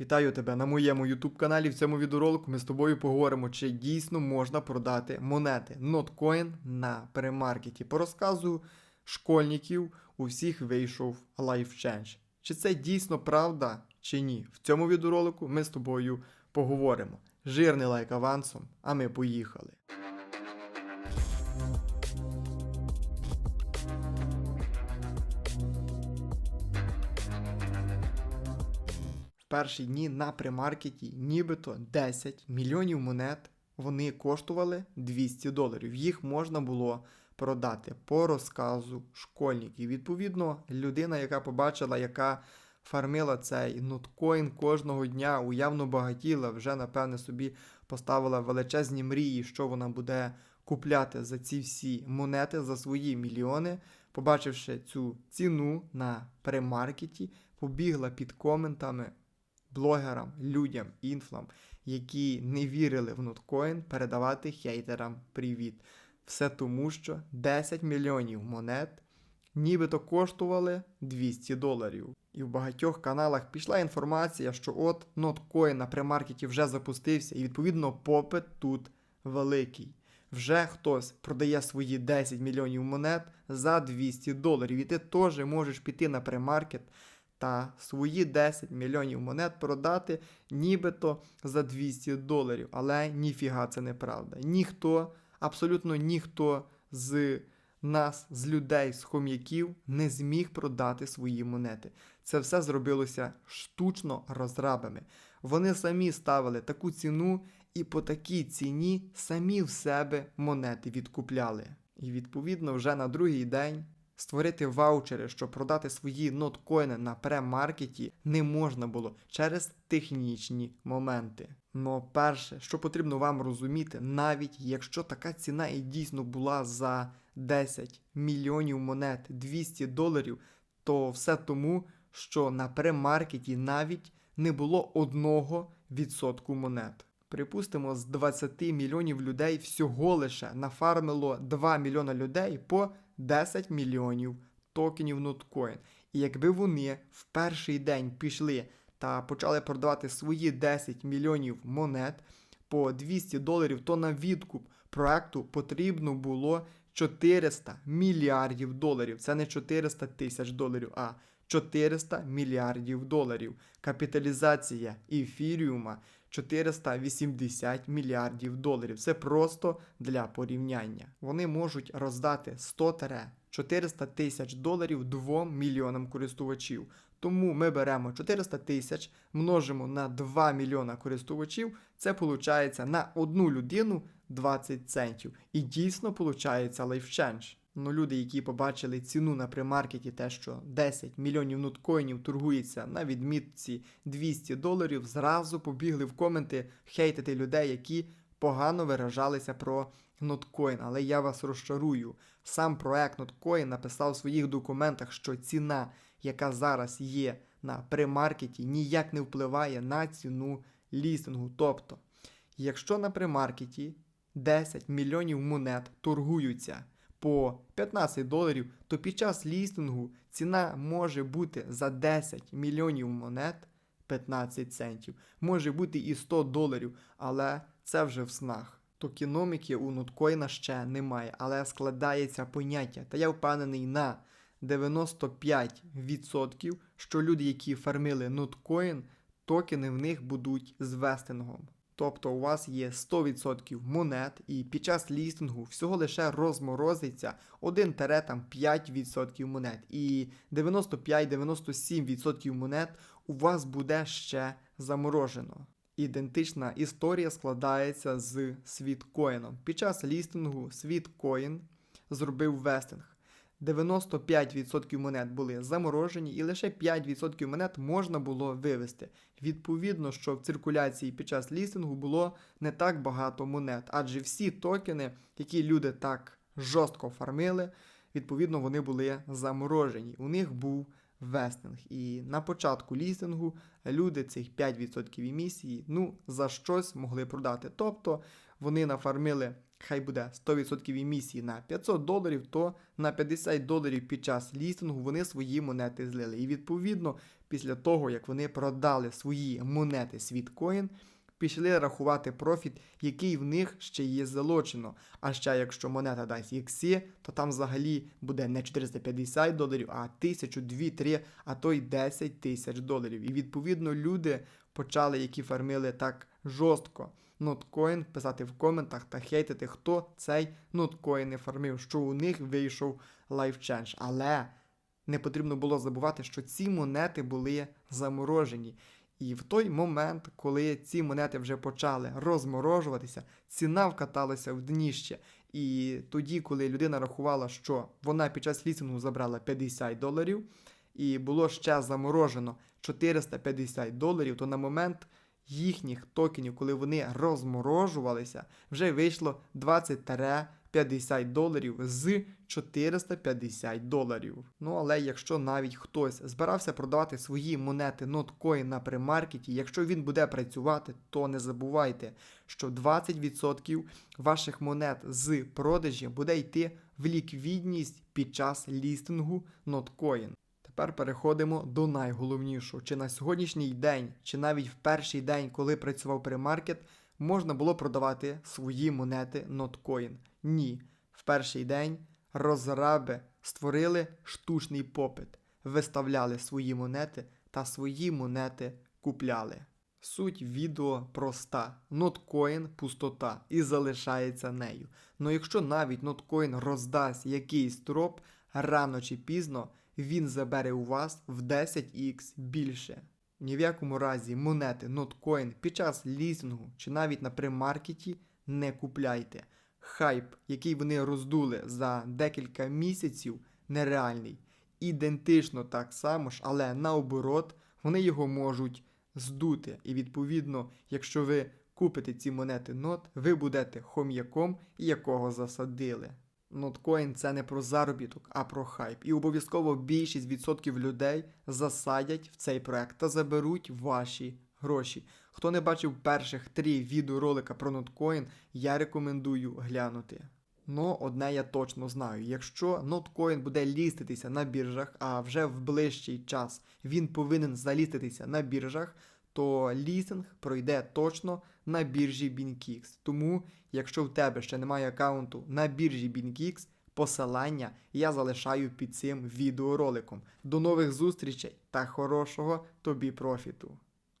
Вітаю тебе на моєму YouTube каналі. В цьому відеоролику ми з тобою поговоримо, чи дійсно можна продати монети Notcoin на перемаркеті. По розказу школьників у всіх вийшов Life Change. Чи це дійсно правда чи ні? В цьому відеоролику ми з тобою поговоримо. Жирний лайк авансом, а ми поїхали. Перші дні на примаркеті нібито 10 мільйонів монет вони коштували 200 доларів. Їх можна було продати по розказу школьників. Відповідно, людина, яка побачила, яка фармила цей ноткоін кожного дня, уявно багатіла, вже напевне собі поставила величезні мрії, що вона буде купляти за ці всі монети за свої мільйони. Побачивши цю ціну на премаркеті, побігла під коментами блогерам, людям, інфлам, які не вірили в ноткоін, передавати хейтерам привіт. Все тому, що 10 мільйонів монет нібито коштували 200 доларів. І в багатьох каналах пішла інформація, що от ноткоін на премаркеті вже запустився, і відповідно попит тут великий. Вже хтось продає свої 10 мільйонів монет за 200 доларів. І ти теж можеш піти на премаркет та свої 10 мільйонів монет продати нібито за 200 доларів. Але ніфіга це неправда. Ніхто, абсолютно ніхто з нас, з людей, з хом'яків, не зміг продати свої монети. Це все зробилося штучно розрабами. Вони самі ставили таку ціну і по такій ціні самі в себе монети відкупляли. І відповідно вже на другий день створити ваучери, щоб продати свої ноткоїни на премаркеті не можна було через технічні моменти. Но перше, що потрібно вам розуміти, навіть якщо така ціна і дійсно була за 10 мільйонів монет 200 доларів, то все тому, що на премаркеті навіть не було одного відсотку монет. Припустимо, з 20 мільйонів людей всього лише нафармило 2 мільйона людей по 10 мільйонів токенів Notcoin. І якби вони в перший день пішли та почали продавати свої 10 мільйонів монет по 200 доларів, то на відкуп проекту потрібно було 400 мільярдів доларів. Це не 400 тисяч доларів, а 400 мільярдів доларів. Капіталізація ефіріума 480 мільярдів доларів. Це просто для порівняння. Вони можуть роздати 100-400 тисяч доларів 2 мільйонам користувачів. Тому ми беремо 400 тисяч, множимо на 2 мільйона користувачів. Це виходить на одну людину 20 центів. І дійсно виходить лайфченж. Ну, люди, які побачили ціну на примаркеті, те, що 10 мільйонів ноткоїнів торгується на відмітці 200 доларів, зразу побігли в коменти хейтити людей, які погано виражалися про ноткоін. Але я вас розчарую. Сам проект ноткоін написав в своїх документах, що ціна, яка зараз є на примаркеті, ніяк не впливає на ціну лістингу. Тобто, якщо на примаркеті 10 мільйонів монет торгуються по 15 доларів, то під час лістингу ціна може бути за 10 мільйонів монет 15 центів. Може бути і 100 доларів, але це вже в снах. Токеноміки у ноткоїна ще немає, але складається поняття. Та я впевнений на 95%, що люди, які фармили ноткоін, токени в них будуть з вестингом. Тобто у вас є 100% монет, і під час лістингу всього лише розморозиться 1-5% монет. І 95-97% монет у вас буде ще заморожено. Ідентична історія складається з світкоїном. Під час лістингу світкоін зробив вестинг. 95% монет були заморожені, і лише 5% монет можна було вивести. Відповідно, що в циркуляції під час лістингу було не так багато монет, адже всі токени, які люди так жорстко фармили, відповідно, вони були заморожені. У них був вестинг. І на початку лістингу люди цих 5% емісії ну, за щось могли продати. Тобто вони нафармили хай буде 100% емісії на 500 доларів, то на 50 доларів під час лістингу вони свої монети злили. І відповідно після того, як вони продали свої монети Світкоін, пішли рахувати профіт, який в них ще є залочено. А ще якщо монета дасть ікси, то там взагалі буде не 450 доларів, а 1000, 2, 3, а то й 10 тисяч доларів. І відповідно люди почали, які фармили так жорстко. Ноткоін писати в коментах та хейтити, хто цей ноткоін не фармив, що у них вийшов лайфчендж. Але не потрібно було забувати, що ці монети були заморожені. І в той момент, коли ці монети вже почали розморожуватися, ціна вкаталася в дніще. І тоді, коли людина рахувала, що вона під час лісингу забрала 50 доларів, і було ще заморожено 450 доларів, то на момент їхніх токенів, коли вони розморожувалися, вже вийшло 20-50 доларів з 450 доларів. Ну але якщо навіть хтось збирався продавати свої монети Notcoin на примаркеті, якщо він буде працювати, то не забувайте, що 20% ваших монет з продажі буде йти в ліквідність під час лістингу Notcoin. Тепер переходимо до найголовнішого. Чи на сьогоднішній день, чи навіть в перший день, коли працював примаркет, можна було продавати свої монети Notcoin? Ні. В перший день розраби створили штучний попит, виставляли свої монети та свої монети купляли. Суть відео проста. Ноткоін пустота і залишається нею. Но якщо навіть ноткоін роздасть якийсь троп, рано чи пізно він забере у вас в 10х більше. Ні в якому разі монети ноткоін під час лізингу чи навіть на примаркеті не купляйте. Хайп, який вони роздули за декілька місяців, нереальний. Ідентично так само ж, але наоборот, вони його можуть здути. І відповідно, якщо ви купите ці монети нот, ви будете хом'яком, якого засадили. Ноткоін це не про заробіток, а про хайп. І обов'язково більшість відсотків людей засадять в цей проект та заберуть ваші гроші. Хто не бачив перших три відеоролика про ноткоін, я рекомендую глянути. Ну, одне я точно знаю: якщо ноткоін буде ліститися на біржах, а вже в ближчий час він повинен заліститися на біржах, то лізинг пройде точно на біржі BinKix. Тому, якщо в тебе ще немає аккаунту на біржі BinKix, посилання я залишаю під цим відеороликом. До нових зустрічей та хорошого тобі профіту!